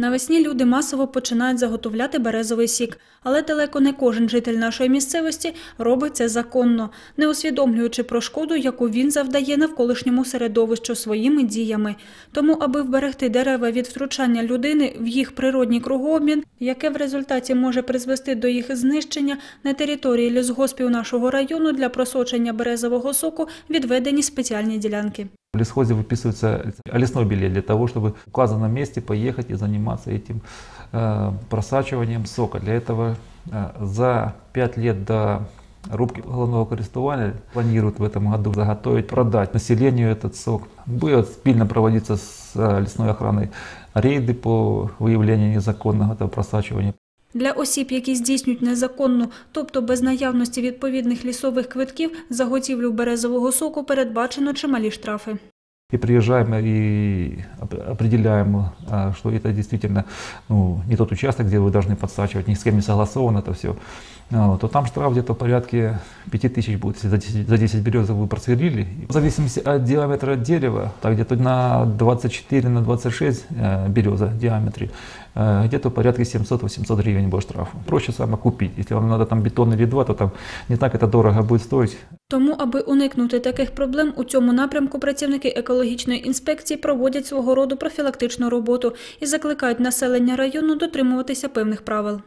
Навесні люди масово починають заготовляти березовий сік, але далеко не кожен житель нашої місцевості робить це законно, не усвідомлюючи про шкоду, яку він завдає навколишньому середовищу своїми діями. Тому, аби вберегти дерева від втручання людини в їх природній кругообмін, яке в результаті може призвести до їх знищення, на території лісгоспів нашого району для просочення березового соку відведені спеціальні ділянки. Лесхозе выписывается лесной билет для того, чтобы в указанном месте поехать и заниматься этим э, просачиванием сока. Для этого э, за 5 лет до рубки головного користування планируют в этом году заготовить, продать населению этот сок. Будет спильно проводиться с э, лесной охраной рейды по выявлению незаконного этого просачивания. Для осіб, які здійснюють незаконну, тобто без наявності відповідних лісових квитків, заготівлю березового соку передбачено чималі штрафи. И приезжаем и оп- определяем, а, что это действительно ну, не тот участок, где вы должны подсачивать, ни с кем не согласовано это все, то там штраф где-то в порядке 5000 будет, если за 10, за 10 березок вы просверлили. В зависимости от диаметра дерева, так где-то на 24, на 26 э, береза в диаметре, э, где-то в порядке 700-800 гривен будет штраф. Проще само купить. Если вам надо там бетон или два, то там не так это дорого будет стоить. Тому, аби уникнути таких проблем, у цьому напрямку працівники екологічної інспекції проводять свого роду профілактичну роботу і закликають населення району дотримуватися певних правил.